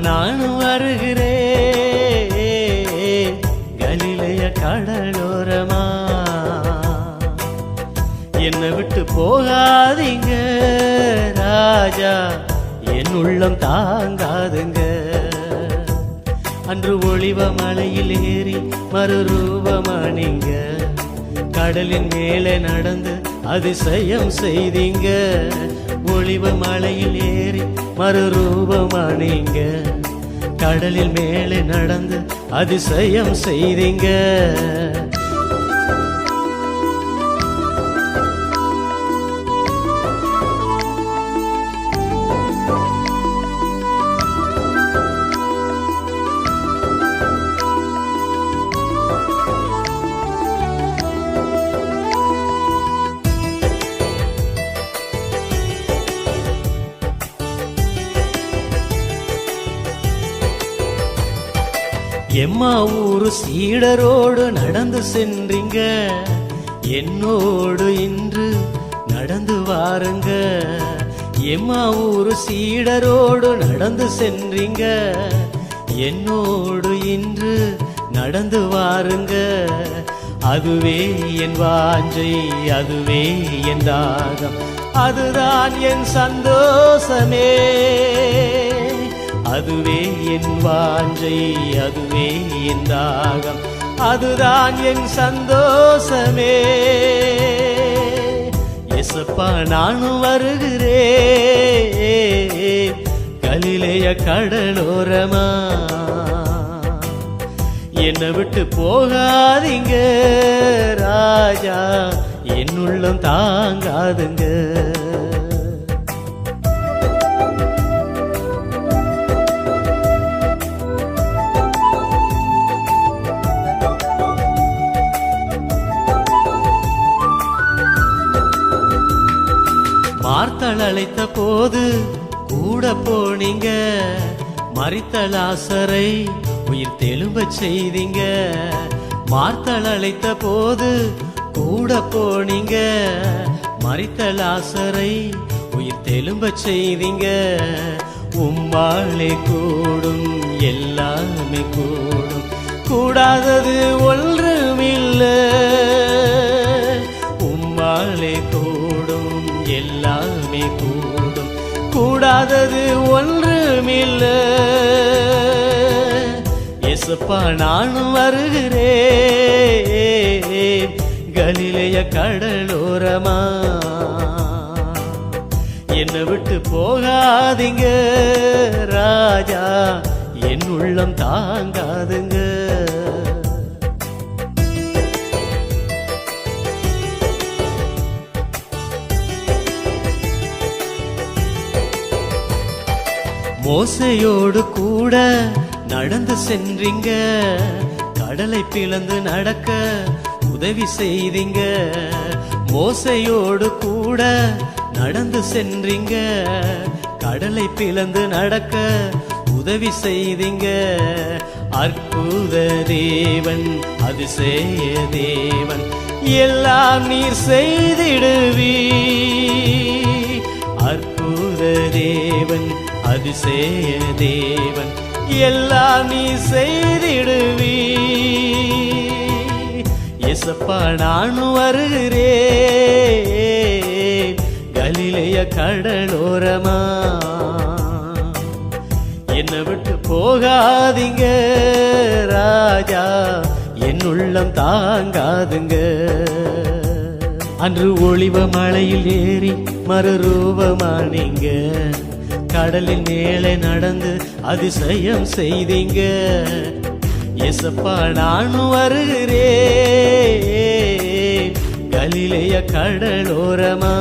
நானும் வருகிறே கலிலைய கடலோரமா. என்னை விட்டு போகாதீங்க ராஜா. என் உள்ளம் தாங்காதுங்க. அன்று ஒளிவ மலையில் ஏறி மறுரூபமானீங்க கடலின் மேலே நடந்து அதிசயம் செய்தீங்க. ஒளிவ மலையில் ஏறி மறுரூபமானீங்க கடலில் மேலே நடந்து அதிசயம் செய்தீங்க. எம்மா ஊரு சீடரோடு நடந்து சென்றீங்க? என்னோடு இன்று நடந்து வாருங்க. எம்மா ஊரு சீடரோடு நடந்து சென்றீங்க? என்னோடு இன்று நடந்து வாருங்க. அதுவே என் வாஞ்சை அதுவே என் தாகம். அதுதான் என் சந்தோஷமே. அதுவே என் வாஞ்சை அதுவே என் தாகம். அதுதான் என் சந்தோஷமே. எசப்பா நானும் வருகிறேன். கலிலேய கடலோரமா. என்னை விட்டு போகாதீங்க ராஜா. என் உள்ளம் தாங்காதுங்க. மார்த்தள் அழைத்த போது கூட போனீங்க. மறித்த ஆசரை உயிர் தெலும்ப செய்தீங்க. மார்த்தள் அழைத்த போது கூட போனீங்க. மறித்த ஆசரை உயிர் தெலும்ப செய்தீங்க. உம்மாளே கூடும் எல்லாமே கூடும். கூடாதது ஒன்றுமில்லை இல்லாதது ஒன்றுமில்ல. எசுப்பா நானும் வருகிறேன். கலிலைய கடலோரமா. என்னை விட்டு போகாதீங்க ராஜா. என் உள்ளம் தாங்காதுங்க. மோசையோடு கூட நடந்து சென்றீங்க. கடலை பிளந்து நடக்க உதவி செய்தீங்க. மோசையோடு கூட நடந்து சென்றீங்க. கடலை பிளந்து நடக்க உதவி செய்தீங்க. அற்புத தேவன் அதிசய தேவன் எல்லாம் நீர் செய்திடுவீ அற்புத தேவன் அதிசய தேவன் எல்லாம் நீ செய்திடுவீ எசப்பா நானும் வருகிறேன். கலிலைய கடலோரமா. என்னை விட்டு போகாதீங்க ராஜா. என் உள்ளம் தாங்காதுங்க. அன்று ஒளிவ மலையில் ஏறி மறுரூபமானீங்க. கடலின் மேலே நடந்து அதிசயம் செய்தீங்க. எசப்பா நானும் வருகிறேன். கலிலைய கடலோரமா.